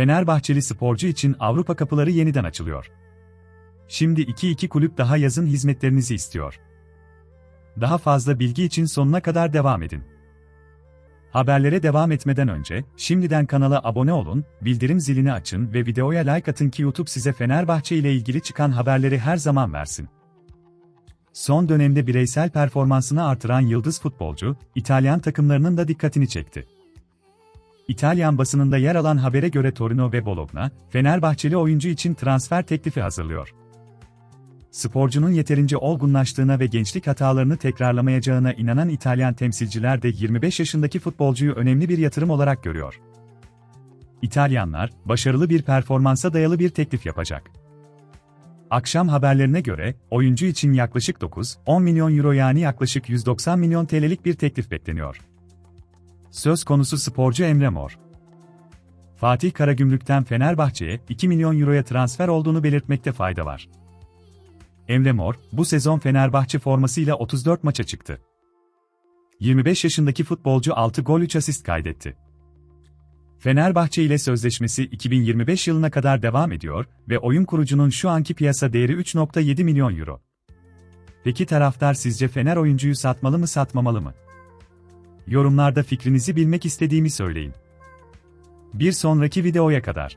Fenerbahçeli sporcu için Avrupa kapıları yeniden açılıyor. Şimdi 2-2 kulüp daha yazın hizmetlerinizi istiyor. Daha fazla bilgi için sonuna kadar devam edin. Haberlere devam etmeden önce, şimdiden kanala abone olun, bildirim zilini açın ve videoya like atın ki YouTube size Fenerbahçe ile ilgili çıkan haberleri her zaman versin. Son dönemde bireysel performansını artıran yıldız futbolcu, İtalyan takımlarının da dikkatini çekti. İtalyan basınında yer alan habere göre Torino ve Bologna, Fenerbahçeli oyuncu için transfer teklifi hazırlıyor. Sporcunun yeterince olgunlaştığına ve gençlik hatalarını tekrarlamayacağına inanan İtalyan temsilciler de 25 yaşındaki futbolcuyu önemli bir yatırım olarak görüyor. İtalyanlar, başarılı bir performansa dayalı bir teklif yapacak. Akşam haberlerine göre, oyuncu için yaklaşık 9-10 milyon euro yani yaklaşık 190 milyon TL'lik bir teklif bekleniyor. Söz konusu sporcu Emre Mor. Fatih Karagümrük'ten Fenerbahçe'ye 2 milyon euroya transfer olduğunu belirtmekte fayda var. Emre Mor, bu sezon Fenerbahçe formasıyla 34 maça çıktı. 25 yaşındaki futbolcu 6 gol 3 asist kaydetti. Fenerbahçe ile sözleşmesi 2025 yılına kadar devam ediyor ve oyun kurucunun şu anki piyasa değeri 3.7 milyon euro. Peki taraftar sizce Fener oyuncuyu satmalı mı satmamalı mı? Yorumlarda fikrinizi bilmek istediğimi söyleyin. Bir sonraki videoya kadar.